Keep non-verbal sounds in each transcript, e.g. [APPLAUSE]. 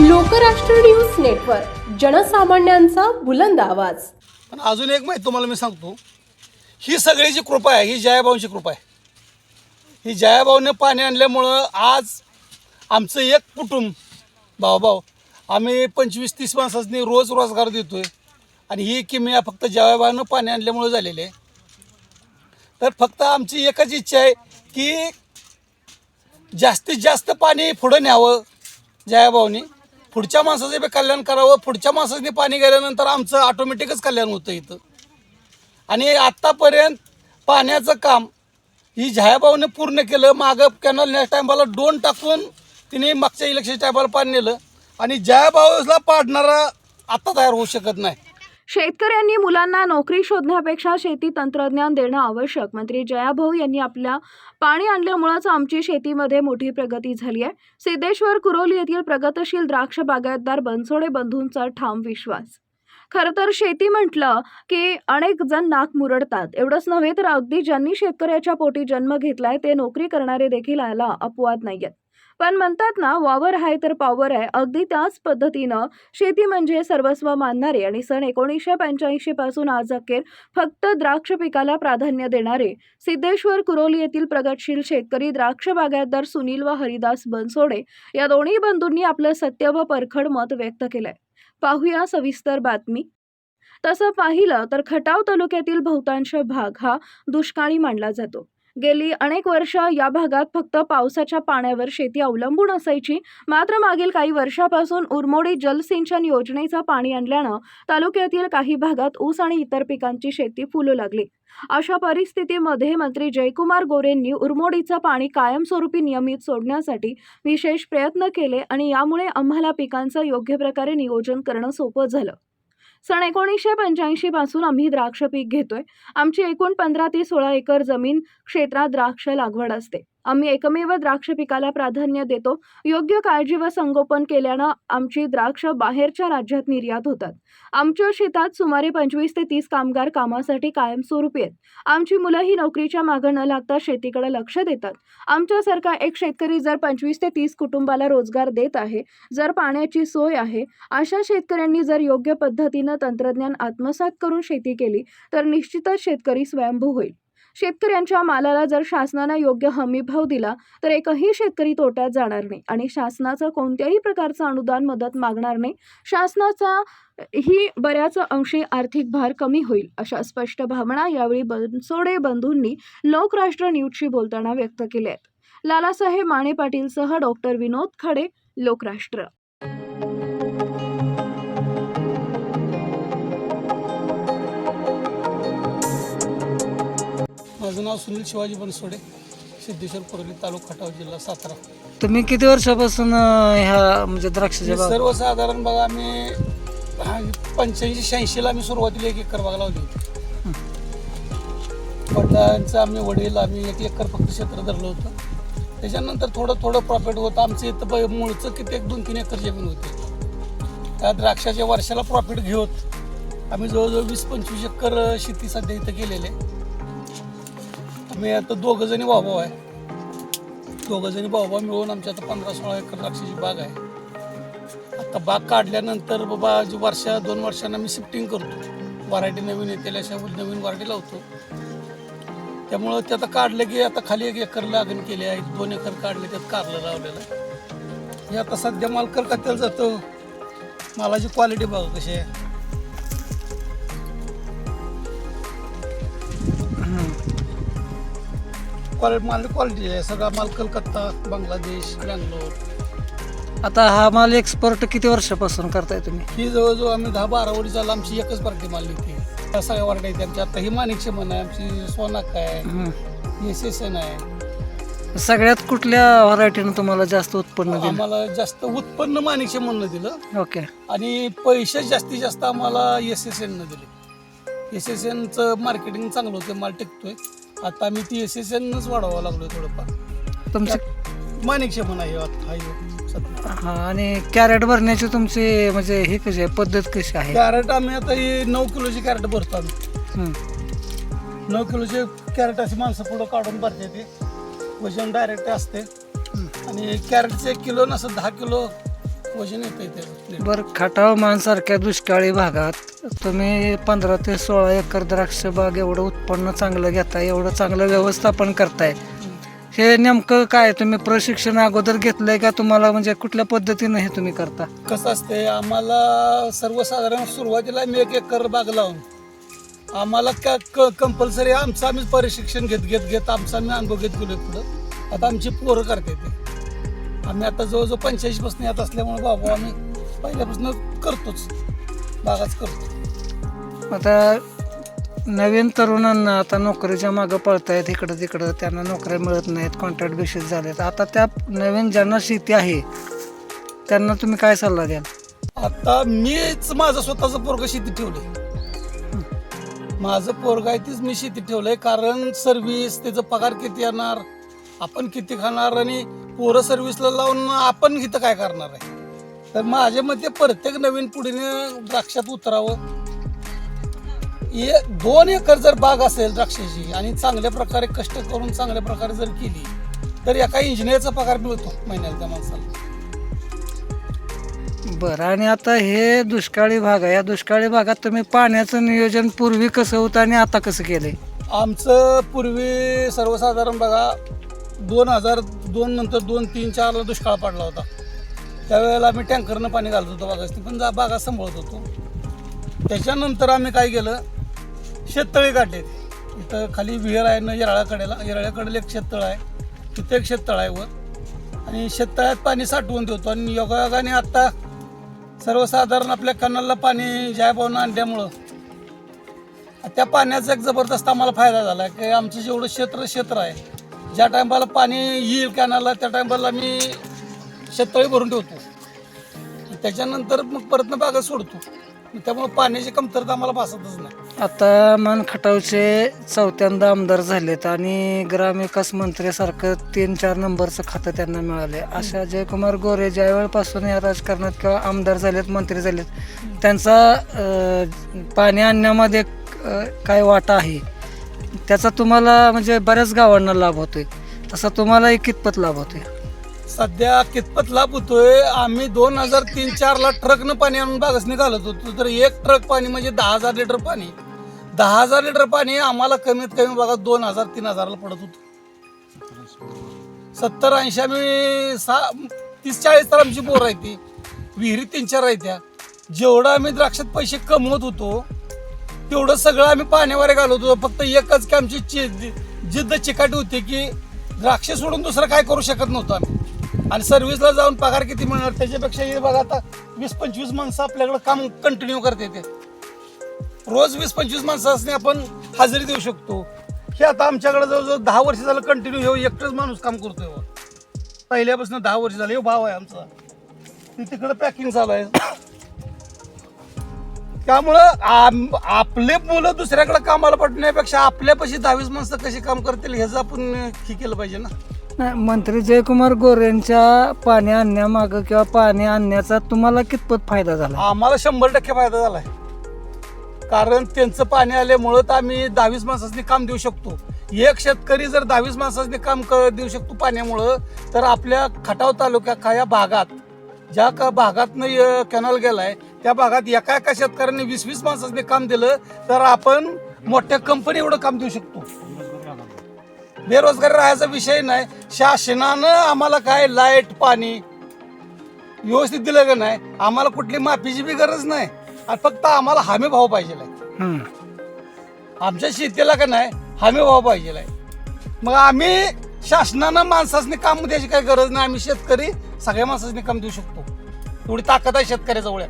Lokrashtra news network जनसामान्यांचा बुलंद आवाज. पण अजून एक माहिती तुम्हाला मी सांगतो. ही सगळी जी कृपा आहे ही जयाभाऊंची कृपा आहे. ही जयाभाऊने पाणी आणल्यामुळं आज आमचं एक कुटुंब भाऊ भाऊ आम्ही पंचवीस तीस माणसांनी रोज रोजगार देतोय. आणि ही किमया फक्त जयाभाऊनं पाणी आणल्यामुळं झालेली आहे. तर फक्त आमची एकच इच्छा आहे की जास्तीत जास्त पाणी पुढं न्यावं जयाभाऊनी पुढच्या माणसाचं बी कल्याण करावं पुढच्या माणसाने पाणी गेल्यानंतर आमचं ऑटोमॅटिकच कल्याण होतं इथं. आणि आत्तापर्यंत पाण्याचं काम ही जयाभाऊने पूर्ण केलं मागं कॅनल नेक्स्ट टायमाला डोन टाकून तिने मागच्या इलेक्शन टायमाला पाणी नेलं. आणि जयाभाऊला पाडणारा आत्ता तयार होऊ शकत नाही. शेतकऱ्यांनी मुलांना नोकरी शोधण्यापेक्षा शेती तंत्रज्ञान देणं आवश्यक. मंत्री जयाभाऊ यांनी आपल्या पाणी आणल्यामुळेच आमची शेतीमध्ये मोठी प्रगती झाली आहे. सिद्धेश्वर कुरोली येथील प्रगतशील द्राक्ष बागायतदार बनसोडे बंधूंचा ठाम विश्वास. खरं तर शेती म्हटलं की अनेक जण नाक मुरडतात. एवढंच नव्हे तर अगदी ज्यांनी शेतकऱ्याच्या पोटी जन्म घेतलाय ते नोकरी करणारे देखील याला अपवाद नाहीयेत. पण म्हणतात ना वावर आहे तर पॉवर आहे. अगदी त्याच पद्धतीनं शेती म्हणजे सर्वस्व मानणारे आणि सन एकोणीसशे पंच्याऐंशी पासून आज अखेर फक्त द्राक्ष पिकाला प्राधान्य देणारे सिद्धेश्वर कुरोली येथील प्रगतशील शेतकरी द्राक्ष बागायतदार सुनील व हरिदास बनसोडे या दोन्ही बंधूंनी आपलं सत्य व परखड मत व्यक्त केलंय. पाहूया सविस्तर बातमी. तसं पाहिलं तर खटाव तालुक्यातील बहुतांश भाग हा दुष्काळी मानला जातो. गेली अनेक वर्ष या भागात फक्त पावसाच्या पाण्यावर शेती अवलंबून असायची. मात्र मागील काही वर्षापासून उरमोडी जलसिंचन योजनेचं पाणी आणल्यानं तालुक्यातील काही भागात ऊस आणि इतर पिकांची शेती फुलू लागली. अशा परिस्थितीमध्ये मंत्री जयकुमार गोरेंनी उरमोडीचं पाणी कायमस्वरूपी नियमित सोडण्यासाठी विशेष प्रयत्न केले आणि यामुळे आम्हाला पिकांचं योग्य प्रकारे नियोजन करणं सोपं झालं. सन एकोणीसशे पंच्याऐंशी पासून आम्ही द्राक्ष पीक घेतोय. आमची एकूण पंधरा ते सोळा एकर जमीन क्षेत्रात द्राक्ष लागवड असते. आम्ही एकमेव द्राक्ष पिकाला प्राधान्य देतो. योग्य काळजी व संगोपन केल्यानं आमची द्राक्ष बाहेरच्या राज्यात निर्यात होतात. आमच्या शेतात सुमारे पंचवीस ते तीस कामगार कामासाठी कायमस्वरूपी आहेत. आमची मुलंही नोकरीच्या मागं न लागता शेतीकडे लक्ष देतात. आमच्यासारखा एक शेतकरी जर पंचवीस ते तीस कुटुंबाला रोजगार देत आहे जर पाण्याची सोय आहे अशा शेतकऱ्यांनी जर योग्य पद्धतीनं तंत्रज्ञान आत्मसात करून शेती केली तर निश्चितच शेतकरी स्वयंभू होईल. शेतकऱ्यांच्या मालाला जर शासनानं योग्य हमीभाव दिला तर एकही शेतकरी तोट्यात जाणार नाही. आणि शासनाचं कोणत्याही प्रकारचं अनुदान मदत मागणार नाही. शासनाचा ही बऱ्याच अंशी आर्थिक भार कमी होईल अशा स्पष्ट भावना यावेळी बनसोडे बंधूंनी लोकराष्ट्र न्यूजशी बोलताना व्यक्त केल्या आहेत लालासाहेब माने पाटीलसह डॉक्टर विनोद खडे लोकराष्ट्र. माझं नाव सुनील शिवाजी बनसोडे सिद्धेश्वर कुरोली तालुका खटाव जिल्हा सातारा. तुम्ही किती वर्षापासून ह्या म्हणजे द्राक्षाच्या बाग सर्वसाधारण बघा आम्ही पंच्याऐंशी शहाऐंशीला आम्ही सुरुवातीला एक एकर बाग लावली होती. वडिलांचं आम्ही वडील आम्ही एक एकर फक्त क्षेत्र धरलं होतं. त्याच्यानंतर थोडं थोडं प्रॉफिट होतं आमचं इथं ब- मूळचं किती एक दोन तीन एकर जमीन होती. त्या द्राक्षाच्या वर्षाला प्रॉफिट घेत आम्ही जवळजवळ वीस पंचवीस एकर शेती सध्या इथं केलेले मी आता दोघ जणी भाऊ आहे. दोघ जणी भाऊ मिळून आमच्या आता पंधरा सोळा एकर द्राक्षाची बाग आहे. आता बाग काढल्यानंतर बाबा जी वर्षा दोन वर्षांना मी शिफ्टिंग करतो. व्हरायटी नवीन येते अशा नवीन व्हरायटी लावतो. त्यामुळं ते आता काढलं की आता खाली एक एकर लागण केली आहे दोन एकर काढले त्यात कारलं लावलेलं. आहे हे आता सध्या माल त्याला जातो. मालाची क्वालिटी बघा कशी आहे. क्वालिटी माल क्वालिटी आहे? सगळा माल कलकत्ता बांगलादेश बँगलोर. आता हा माल एक्सपोर्ट किती वर्षापासून करताय तुम्ही? ही जवळजवळ आम्ही दहा बारा वर्ष झालं आमची एकच पार्टी माल निघते त्या सगळ्या वारड्या आहेत आमच्या. आता ही माणिकचे म्हण आहे आमची सोनाक आहे हम्म. एस एस एन आहे. सगळ्यात कुठल्या व्हरायटीनं तुम्हाला जास्त उत्पन्न दिलं? आम्हाला जास्त उत्पन्न माणिकचे म्हणणं दिलं. ओके. आणि पैसे जास्तीत जास्त आम्हाला एस एस एननं दिले. एस एस एनचं मार्केटिंग चांगलं होतं माल टिकतोय. आता आम्ही ती एस एस एनच वाढवावं लागलोय थोडंफार. तुमचे? माणिकचे म्हणा हे आता हा ह्यो सध्या हा आणि कॅरेट भरण्याची तुमची म्हणजे हे कशी आहे? पद्धत कशी आहे? कॅरेट आम्ही आता ही नऊ किलोची कॅरेट भरतो आम्ही. नऊ किलोचे कॅरेट अशी माणसं पुढं काढून भरते ते. वजन डायरेक्ट असते. आणि कॅरेटचं एक किलो नसं दहा किलो वजन येतं त्याचं. बरं खटाव मानसारख्या दुष्काळी भागात तुम्ही पंधरा ते सोळा एकर द्राक्ष बाग एवढं उत्पन्न चांगलं घेताय एवढं चांगलं व्यवस्थापन करताय. हे नेमकं काय तुम्ही प्रशिक्षण अगोदर घेतलंय का? तुम्हाला म्हणजे कुठल्या पद्धतीनं हे तुम्ही करता? कसं असते आम्हाला सर्वसाधारण सुरुवातीला मी एक एकर बाग लावून आम्हाला का क कंपल्सरी आमचं आम्ही प्रशिक्षण घेत घेत घेत आमचा आम्ही अनुभव घेत गेलो पुढं. आता आमची पोरं करते ते आम्ही आता जवळजवळ पंच्याऐंशी पासून येत असल्यामुळे बाबा आम्ही पहिल्यापासून करतोच. बागाच करतो. आता नवीन तरुणांना आता नोकरीच्या मागं पळतायत इकडं तिकडं त्यांना नोकऱ्या मिळत नाहीत कॉन्ट्रॅक्ट बेसिस झालेत. आता त्या नवीन ज्यांना शेती आहे त्यांना तुम्ही काय सल्ला द्याल? आता मीच माझं स्वतःचं पोरग शेतीत ठेवलंय. माझं पोरग आहे तीच मी शेतीत ठेवलंय कारण सर्व्हिस त्याचा पगार किती येणार आपण किती खाणार आणि पोरं सर्व्हिसला लावून आपण इथं काय करणार आहे? तर माझ्या मते प्रत्येक नवीन पिढीने द्राक्षात उतरावं. दोन एकर जर बाग असेल द्राक्षाची आणि चांगल्या प्रकारे कष्ट करून चांगल्या प्रकारे जर केली तर एका इंजिनियरचा पगार मिळतो महिन्याला त्या माणसाला. बरं आणि आता हे दुष्काळी भाग आहे. या दुष्काळी भागात तुम्ही पाण्याचं नियोजन पूर्वी कसं होतं आणि आता कसं केलंय? आमचं पूर्वी सर्वसाधारण बघा दोन हजार दोन नंतर दोन तीन चारला दुष्काळ पडला होता. त्यावेळेला आम्ही टँकरनं पाणी घालत होतो बागासनी पण जा- बागा सांभाळत होतो. त्याच्यानंतर आम्ही काय केलं शेततळे काढले इथं खाली विहीर आहे ना येराळ्याकडेला. येराळ्याकडेला एक शेततळ आहे. तिथे एक शेततळ आहे वर. आणि शेततळ्यात पाणी साठवून ठेवतो आणि योगायोगाने आत्ता सर्वसाधारण आपल्या कॅनलला पाणी जायभावनं आणल्यामुळं त्या पाण्याचा एक जबरदस्त आम्हाला फायदा झाला की आमचं जेवढं क्षेत्र क्षेत्र आहे ज्या टायमाला पाणी येईल कॅनाला त्या टायमाला मी शेततळी भरून ठेवतो. त्याच्यानंतर मग परत बागा सोडतो. त्यामुळे पाण्याची कमतरता आम्हाला भासतच नाही. आता मान खटावचे चौथ्यांदा आमदार झालेत आणि ग्रामविकास मंत्र्यासारखं तीन चार नंबरचं खातं त्यांना मिळाले अशा जयकुमार गोरे ज्या वेळपासून या राजकारणात किंवा आमदार झालेत मंत्री झालेत त्यांचा पाणी आणण्यामध्ये काय वाटा आहे? त्याचा तुम्हाला म्हणजे बऱ्याच गावांना लाभ होतोय. तसा तुम्हालाही कितपत लाभ होतोय? सध्या कितपत लाभ होतोय? आम्ही दोन हजार तीन चारला ट्रकनं पाणी आणून बागच घालत होतो. तर एक ट्रक पाणी म्हणजे दहा हजार लिटर पाणी. दहा हजार लिटर पाणी आम्हाला कमीत कमी बघा दोन हजार तीन हजारला पडत होतं. सत्तर ऐंशी आम्ही सहा तीस चाळीस तर आमची बोर आहे ती. विहिरी तीन चार आहे त्या. जेवढं आम्ही द्राक्षात पैसे कमवत होतो तेवढं सगळं आम्ही पाण्यावर घालत होतो. फक्त एकच की आमची जिद्द चिकाटी होती की द्राक्ष सोडून दुसरं काय करू शकत नव्हतो आम्ही. आणि सर्व्हिसला जाऊन पगार किती मिळणार त्याच्यापेक्षा हे बघा आता वीस पंचवीस माणसं आपल्याकडं काम कंटिन्यू करते ते. रोज वीस पंचवीस माणसांनी आपण हजेरी देऊ शकतो. हे आता आमच्याकडे जवळजवळ दहा वर्ष झालं कंटिन्यू हे एकटंच माणूस काम करतोय पहिल्यापासून दहा वर्ष झालं हे भाव आहे आमचा. तिकडं पॅकिंग चालू आहे. त्यामुळं आम- आपले मुलं दुसऱ्याकडे कामाला पडण्यापेक्षा आपल्यापाशी दहावीस माणसं कशी काम करतील ह्याचं आपण हे केलं पाहिजे ना. नाही, मंत्री जयकुमार गोरेंच्या पाणी आणण्यामागं किंवा पाणी आणण्याचा तुम्हाला कितपत फायदा झाला? आम्हाला शंभर टक्के फायदा झालाय. कारण त्यांचं पाणी आल्यामुळं तर आम्ही दहावीस माणसांनी काम देऊ शकतो. एक शेतकरी जर दहावीस माणसांनी काम क देऊ शकतो पाण्यामुळं तर आपल्या खटाव तालुक्या या भागात ज्या का भागातनं कॅनल गेलाय त्या भागात एका एका शेतकऱ्यांनी वीस वीस माणसांनी काम दिलं तर आपण मोठ्या कंपनी एवढं काम देऊ शकतो. बेरोजगार राहायचा विषय नाही. शासनानं आम्हाला काय लाइट पाणी व्यवस्थित दिलं का नाही? आम्हाला कुठली माफीची बी गरज नाही. आणि फक्त आम्हाला हमी भाव पाहिजे. आमच्या शेतीला का नाही हमी भाव पाहिजे मग आम्ही शासनानं माणसासनी काम द्यायची काही गरज नाही. आम्ही शेतकरी सगळ्या माणसासनी काम देऊ शकतो. एवढी ताकद आहे शेतकऱ्याजवळ.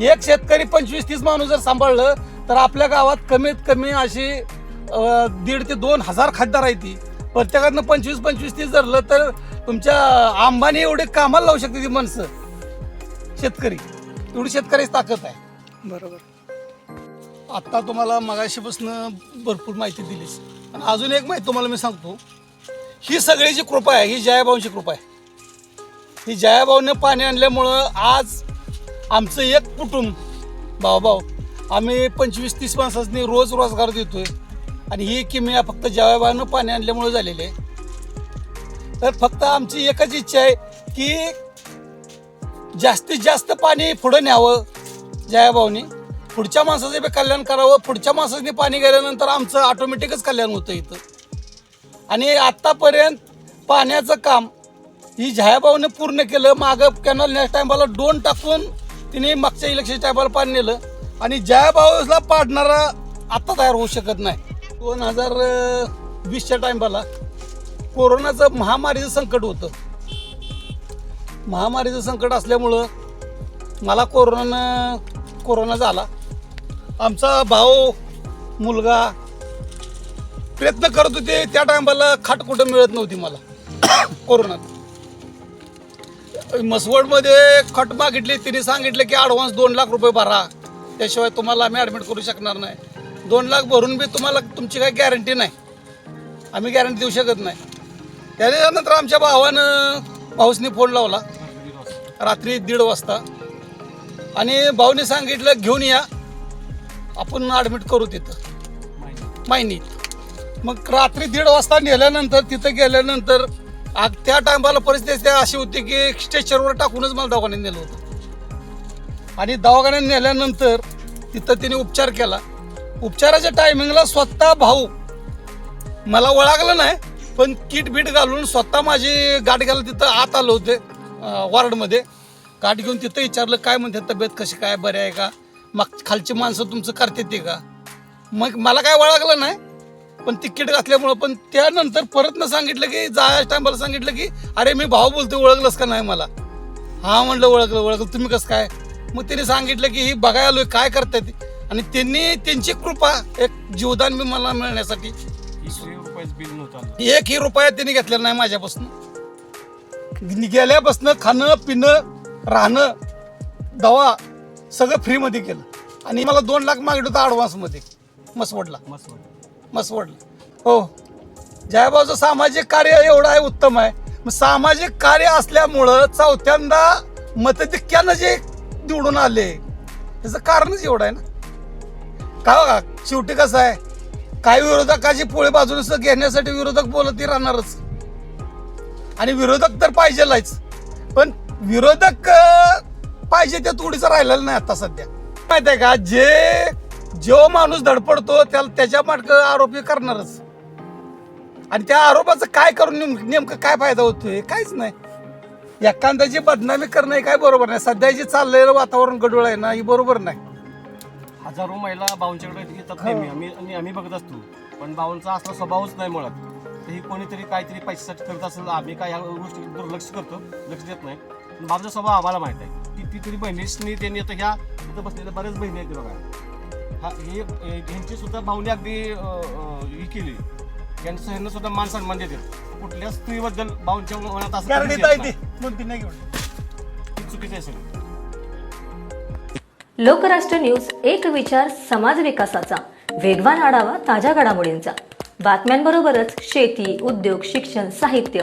एक शेतकरी पंचवीस तीस माणूस जर सांभाळलं तर आपल्या गावात कमीत कमी अशी दीड ते दोन हजार खासदार आहे ती. प्रत्येकानं पंचवीस पंचवीस तीस धरलं तर तुमच्या अंबानी एवढे कामाला लावू शकते ती माणसं. शेतकरी. एवढी शेतकऱ्याची ताकद आहे. बरोबर. आत्ता तुम्हाला मगाशीपासून भरपूर माहिती दिलीच आणि अजून एक माहिती तुम्हाला मी सांगतो. ही सगळी जी कृपा आहे ही जयाभाऊंची कृपा आहे. ही जयाभाऊने पाणी आणल्यामुळं आज आमचं एक कुटुंब भाऊ भाऊ आम्ही पंचवीस तीस माणसांनी रोज रोजगार देतोय. आणि ही किमया फक्त जवाबानं पाणी आणल्यामुळे झालेली आहे. तर फक्त आमची एकच इच्छा आहे की जास्तीत जास्त पाणी पुढं न्यावं जयाभाऊनी पुढच्या माणसाचं बी कल्याण करावं पुढच्या माणसाने पाणी गेल्यानंतर आमचं ऑटोमॅटिकच कल्याण होतं इथं. आणि आत्तापर्यंत पाण्याचं काम ही जयाभाऊने पूर्ण केलं. मागं कॅनल नेक्स्ट टायमाला डोन टाकून तिने मागच्या इलेक्शन टायमाला पाणी नेलं. आणि ज्या जयाभाऊला पाडणारा आत्ता तयार होऊ शकत नाही. दोन हजार वीसच्या टायमाला कोरोनाचं महामारीचं संकट होतं. महामारीचं संकट असल्यामुळं मला कोरोनानं कोरोना झाला. आमचा भाऊ मुलगा प्रयत्न करत होते त्या टायमाला खाट कुठं मिळत नव्हती मला. [COUGHS] कोरोनात. मसवडमध्ये खट मागितली तिने सांगितलं की ॲडव्हान्स दोन लाख रुपये भरा. त्याशिवाय तुम्हाला आम्ही ॲडमिट करू शकणार नाही. दोन लाख भरून बी तुम्हाला तुमची काही गॅरंटी नाही. आम्ही गॅरंटी देऊ शकत नाही. त्याच्यानंतर आमच्या भावानं भाऊसनी फोन लावला. रात्री दीड वाजता. आणि भाऊने सांगितलं घेऊन या. आपण ॲडमिट करू तिथं. माहिनीत मग रात्री दीड वाजता नेल्यानंतर तिथं गेल्यानंतर आ- त्या टायमाला परिस्थिती अशी होती की स्ट्रेचरवर टाकूनच मला दवाखान्यात नेलं होतं. आणि दवाखान्यात नेल्यानंतर तिथं तिने उपचार केला. उपचाराच्या टायमिंगला स्वतः भाऊ मला ओळखलं नाही पण किट बीट घालून स्वतः माझी गाठ घ्यायला तिथं आत आलं होते वॉर्डमध्ये. गाठ घेऊन तिथं विचारलं काय म्हणते तब्येत? कशी काय? बरी आहे का? मग खालची माणसं तुमचं करते ते का? मग मला काय ओळखलं नाही पण तिकीट घातल्यामुळं पण त्यानंतर परत न सांगितलं की जायच्या टायमाला सांगितलं की अरे मी भाऊ बोलतो ओळखलंस का नाही मला? हा म्हणलं ओळखलं ओळखलं. तुम्ही कसं काय? मग त्यांनी सांगितलं की ही बघायला आलोय काय करताय आणि त्यांनी त्यांची कृपा एक जीवदान मी मला मिळण्यासाठी. एकही रुपया त्यांनी घेतलेला नाही माझ्यापासून. गेल्यापासून खाणं पिणं राहणं दवा सगळं फ्रीमध्ये केलं. आणि मला दोन लाख मागितलं होतं ॲडव्हान्समध्ये मसवडला. मस्त मसवडला हो. जयभाऊचं सामाजिक कार्य एवढं आहे उत्तम आहे. मग सामाजिक कार्य असल्यामुळं चौथ्यांदा मतधिक्यानं जे निवडून आले त्याचं कारणच एवढं आहे ना? का हो, बघा शेवटी कसं आहे? काही विरोधकाची पोळी बाजूने घेण्यासाठी विरोधक बोलत राहणारच. आणि विरोधक तर पाहिजेलाच. पण विरोधक पाहिजे ते थोडीचं राहिलेलं नाही आता सध्या. माहीत आहे का? जे जो माणूस धडपडतो त्याला त्याच्या माटक आरोपी करणारच. आणि त्या आरोपाचं काय करून नेम- नेमकं काय फायदा होतोय काहीच नाही. एखाद्याची बदनामी करणं हे काय बरोबर नाही. सध्या जे चाललेलं वातावरण गडूळ आहे ना ही बरोबर नाही. हजारो महिला भाऊंच्याकडे येतात नेहमी. आम्ही आणि आम्ही बघत असतो. पण भाऊंचा असला स्वभावच नाही मुळात. तर ही कोणीतरी काहीतरी पैशासाठी करत असेल आम्ही काय ह्या गोष्टी दुर्लक्ष करतो लक्ष देत नाही. पण भाऊचा स्वभाव आम्हाला माहीत आहे. कितीतरी बहिणीसनी त्यांनी आता ह्या इथं बसलेल्या बऱ्याच बहिणी आहेत बघा. हा हे ह्यांची सुद्धा भाऊने अगदी ही केली. यांचं ह्यांना सुद्धा मान सन्मान देतात कुठल्या स्त्रीबद्दल भाऊंच्या मनात असं कधीच येत ती. नाही. घेऊन चुकीचं आहे सगळं. लोकराष्ट्र न्यूज एक विचार समाज विकासाचा. वेगवान आढावा ताज्या घडामोडींचा. बातम्यांबरोबरच शेती उद्योग शिक्षण साहित्य